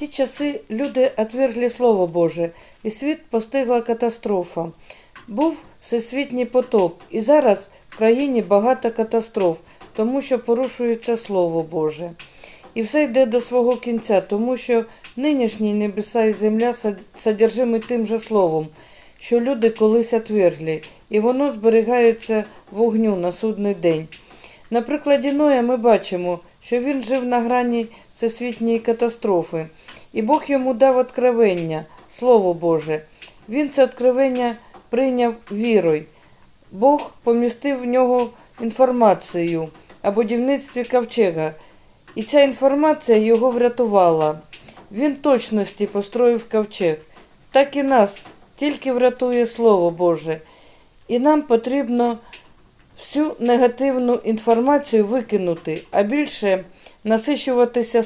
ті часи люди отвергли Слово Боже, і світ постигла катастрофа. Був всесвітній потоп, і зараз в країні багато катастроф, тому що порушується Слово Боже. І все йде до свого кінця, тому що нинішні небеса і земля сод- содержимі тим же словом, що люди колись отвергли, і воно зберігається вогню на судний день. На прикладі Ноя ми бачимо, що він жив на грані всесвітньої катастрофи, і Бог йому дав откровення, Слово Боже. Він це откровення прийняв вірою. Бог помістив в нього інформацію о будівництві ковчега, і ця інформація його врятувала. Він точності построїв ковчег. Так і нас тільки врятує Слово Боже. І нам потрібно всю негативну інформацію викинути, а більше насичуватися